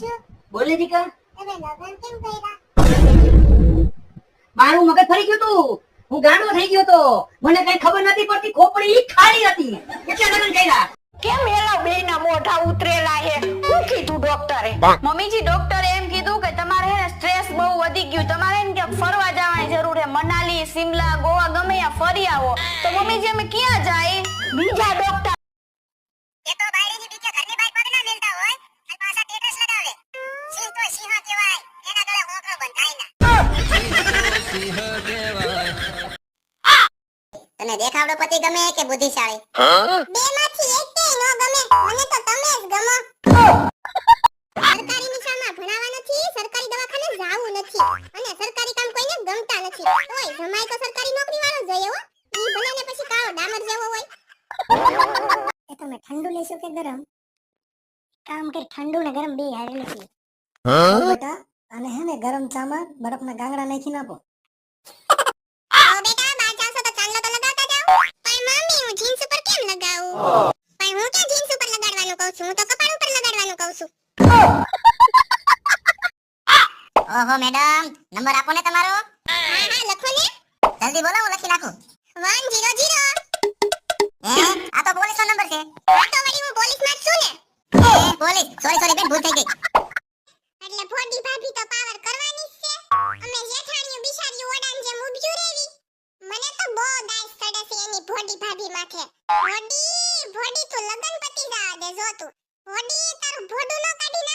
છું? બોલે દીકરા. તમે લગન કેમ કર્યા? મારું મગજ ફરી ગયું તું. હું ગાંડો થઈ ગયો તો. મને કઈ ખબર નથી પડતી ખોપડી ખાલી હતી. કેટલા લગ્ન કર્યા? કેમ એલા બેયના મોઢા ઉતરેલા હે? હું કીધું ડોક્ટરે મમ્મીજી ડોક્ટરે એમ કીધું કે તમારે હે સ્ટ્રેસ બહુ વધી ગયું. તમારે એમ કે ફરવા જવાની જરૂર હે. મનાલી સિમલા ગોવા ગમે ત્યાં ફરી આવો. તો મમ્મીજી અમે ક્યાં જાય? બીજા ડોક્ટર તને દેખાવડો પતિ ગમે કે બુદ્ધિશાળી? બે માંથી એક નો ગમે મને તો તમે જ ગમો. સરકારી નિશાળમાં ભણાવા નથી સરકારી દવાખાને જાવું નથી. અને સરકારી કામ કોઈને ગમતા નથી. તોય જમાય તો સરકારી નોકરી વાળો જોઈએ હો. ઈ ભલે ને પછી કાળો ડામર જેવો હોય. એ તમે ઠંડુ લેશો કે ગરમ? કામ કે ઠંડુ ને ગરમ બે હારે નથી બેટા અને હે ને ગરમ ચામાં બરફના ગાંગડા નાખી આપો પણ હું ક્યાં જીન્સ ઉપર લગાડવાનું કહું છું? હું તો કપાળ ઉપર લગાડવાનું કહું છું. ઓહો મેડમ. નંબર આપો ને તમારો. હા હા લખો ને. જલ્દી બોલો હું લખી નાખું. 100 હે? આ તો પોલીસનો નંબર છે. આ તો વળી હું પોલીસમાં જ છું ને. એ પોલીસ. સોરી સોરી બેન ભૂલ થઈ ગઈ. એટલે ફોડી ભાભી તો પાવર કરવાની જ છે. અમે જેઠાણીઓ બિચારીઓ ઓડાન જેમ ઊભ્યું રેવી. મને તો બહુ દાઈસ ચડે છે એની ભોડી ભાભી માથે. ભોડી ભોડી તું લગન પતિ જવા દે જો તું. હોડી તારું ભોડું નો કાઢી